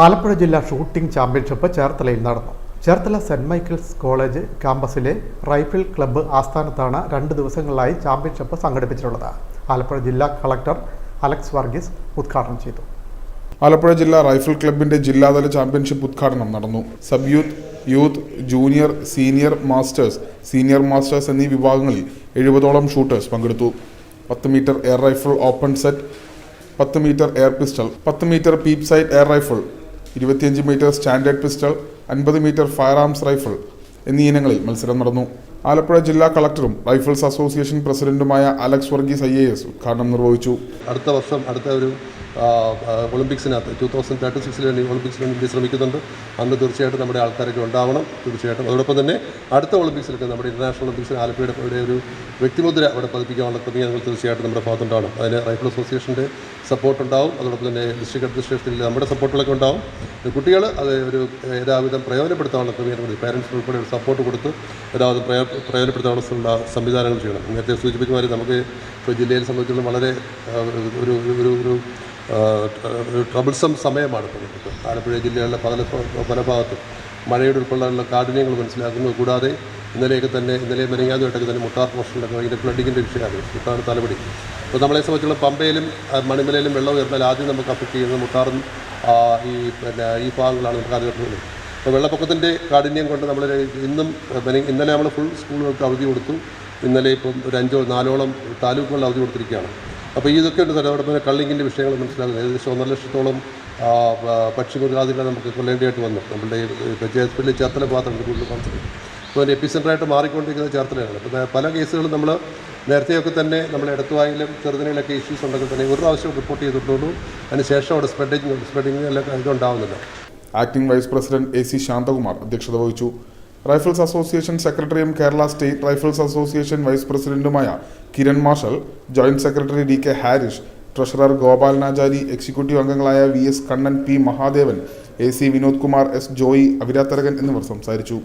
ആലപ്പുഴ ജില്ലാ shooting championship ചേർത്തലയിൽ നടന്നു. ചേർത്തല സെന്റ് മൈക്കിൾസ് കോളേജ് ക്യാമ്പസിലെ റൈഫിൾ ക്ലബ്ബ് ആസ്ഥാനത്താണ് രണ്ട് ദിവസങ്ങളിലായി ചാമ്പ്യൻഷിപ്പ് സംഘടിപ്പിച്ചിട്ടുള്ളത്. ആലപ്പുഴ ജില്ലാ കളക്ടർ അലക്സ് വർഗീസ് ഉദ്ഘാടനം ചെയ്തു. ആലപ്പുഴ ജില്ലാ റൈഫിൾ ക്ലബിന്റെ ജില്ലാതല ചാമ്പ്യൻഷിപ്പ് ഉദ്ഘാടനം നടന്നു. Sub youth youth junior senior masters senior masters എന്നീ വിഭാഗങ്ങളിൽ എഴുപതോളം ഷൂട്ടേഴ്സ് പങ്കെടുത്തു. പത്ത് metre air rifle open sight പത്ത് മീറ്റർ എയർ പിസ്റ്റൾ പത്ത് metre peep sight air rifle ഇരുപത്തിയഞ്ച് മീറ്റർ സ്റ്റാൻഡേർഡ് പിസ്റ്റൾ അൻപത് മീറ്റർ ഫയർ ആംസ് റൈഫിൾ എന്നീ ഇനങ്ങളിൽ മത്സരം നടന്നു. ആലപ്പുഴ ജില്ലാ കളക്ടറും റൈഫിൾസ് അസോസിയേഷൻ പ്രസിഡന്റുമായ അലക്സ് വർഗീസ് ഐ ഉദ്ഘാടനം നിർവഹിച്ചു. അടുത്ത വർഷം അടുത്ത ഒരു ഒളിമ്പിക്സിനകത്ത് ടു തൗസൻഡ് തേർട്ടി സിക്സിൽ വേണ്ടി ഒളിമ്പിക്സിന് വേണ്ടി ശ്രമിക്കുന്നുണ്ട്. അന്ന് തീർച്ചയായിട്ടും നമ്മുടെ ആൾക്കാരൊക്കെ ഉണ്ടാവണം തീർച്ചയായിട്ടും. അതോടൊപ്പം തന്നെ അടുത്ത ഒളിമ്പിക്സിലൊക്കെ നമ്മുടെ ഇന്റർനാഷണൽ ഒളിമ്പിക്സിൽ ആലപ്പുഴയുടെ ഒരു വ്യക്തിമുദ്ര അവിടെ പതിപ്പിക്കാനുള്ള ക്രമീകരണങ്ങൾ തീർച്ചയായിട്ടും നമ്മുടെ ഭാഗത്തുണ്ടാവണം. അതിന് റൈഫിൾ അസോസിയേഷന്റെ സപ്പോർട്ട് ഉണ്ടാവും. അതോടൊപ്പം തന്നെ ഡിസ്ട്രിക്ട് അഡ്മിനിസ്ട്രേഷനിൽ നമ്മുടെ സപ്പോർട്ടുകളൊക്കെ ഉണ്ടാവും. കുട്ടികൾ അത് ഒരു ഏതാവിധം പ്രയോജനപ്പെടുത്താനുള്ള ക്രമീകരണങ്ങൾ പാരൻസ് ഉൾപ്പെടെ ഒരു സപ്പോർട്ട് കൊടുത്ത് ഏതാവിധം പ്രയോ പ്രയോജനപ്പെടുത്താനുള്ള സംവിധാനങ്ങൾ ചെയ്യണം. നേരത്തെ സൂചിപ്പിക്കുമാതിരി നമുക്ക് ഇപ്പോൾ ജില്ലയിൽ സംബന്ധിച്ചിടത്തോളം വളരെ ഒരു ഒരു ഒരു ട്രബിൾസം സമയമാണ് ഇപ്പോൾ നമുക്ക് ആലപ്പുഴ ജില്ലകളിലെ പല പല ഭാഗത്തും മഴയുടെ ഉൾപ്പെടെയുള്ള കാഠിന്യങ്ങൾ മനസ്സിലാക്കുന്നത് കൂടാതെ ഇന്നലെയൊക്കെ തന്നെ ഇന്നലെ മെനങ്ങാതുമായിട്ടൊക്കെ തന്നെ മുട്ടാർ പോർഷനിലൊക്കെ ഭയങ്കര ഫ്ലഡിങ്ങിന്റെ വിഷയമാണ്. ഇപ്പോഴാണ് തലപടി. അപ്പോൾ നമ്മളെ സംബന്ധിച്ചുള്ള പമ്പയിലും മണിമലയിലും വെള്ളം ഉയർന്നാൽ ആദ്യം നമുക്ക് അഫക്റ്റ് ചെയ്യുന്നത് മുട്ടാറും ഈ പിന്നെ ഈ ഭാഗങ്ങളാണ് നമുക്ക് വരുന്നത് അപ്പോൾ വെള്ളപ്പൊക്കത്തിന്റെ കാഠിന്യം കൊണ്ട് നമ്മൾ ഇന്നും ഇന്നലെ നമ്മൾ ഫുൾ സ്കൂളുകൾക്ക് അവധി കൊടുത്തു. ഇന്നലെ ഇപ്പം ഒരു അഞ്ചോ നാലോളം താലൂക്കുകളിൽ അവധി കൊടുത്തിരിക്കുകയാണ്. അപ്പോൾ ഇതൊക്കെ ഒരു പിന്നെ കള്ളിങ്ങിന്റെ വിഷയങ്ങൾ മനസ്സിലാക്കുന്നത് ഏകദേശം ഒന്നര ലക്ഷത്തോളം പക്ഷിമൃഗാദികളെ നമുക്ക് കൊല്ലേണ്ടിയായിട്ട് വന്നു. നമ്മുടെ ഇപ്പോൾ ചേർത്തല ഭാഗത്താണ് ഭാഗത്തുണ്ട് കൂടുതൽ കോൺസെൻട്രേറ്റ് അപ്പോൾ അതിന്റെ എപ്പിസെന്ററായിട്ട് മാറിക്കൊണ്ടിരിക്കുന്നത് ചേർത്തലയാണ്. അപ്പോൾ പല കേസുകളും നമ്മൾ നേരത്തെയൊക്കെ തന്നെ നമ്മുടെ ഇടത്തുവായിലും ചെറുതിനയിലൊക്കെ ഇഷ്യൂസ് ഉണ്ടെങ്കിൽ തന്നെ ഒരു പ്രാവശ്യം റിപ്പോർട്ട് ചെയ്തിട്ടുള്ളൂ. അതിന് ശേഷം അവിടെ സ്പ്രെഡിങ് സ്പ്രെഡിങ് എല്ലാം ഇതുണ്ടാവുന്നില്ല. Acting vice president A C Santhakumar അധ്യക്ഷത വഹിച്ചു. റൈഫിൾസ് അസോസിയേഷൻ സെക്രട്ടറിയും Kerala state rifles association vice പ്രസിഡന്റുമായ Kiran Marshal joint secretary D K Harish treasurer Gopalanachari executive അംഗങ്ങളായ V S Kannan P Mahadevan A C Vinod Kumar S Joy Aviraththarakan എന്നിവർ സംസാരിച്ചു.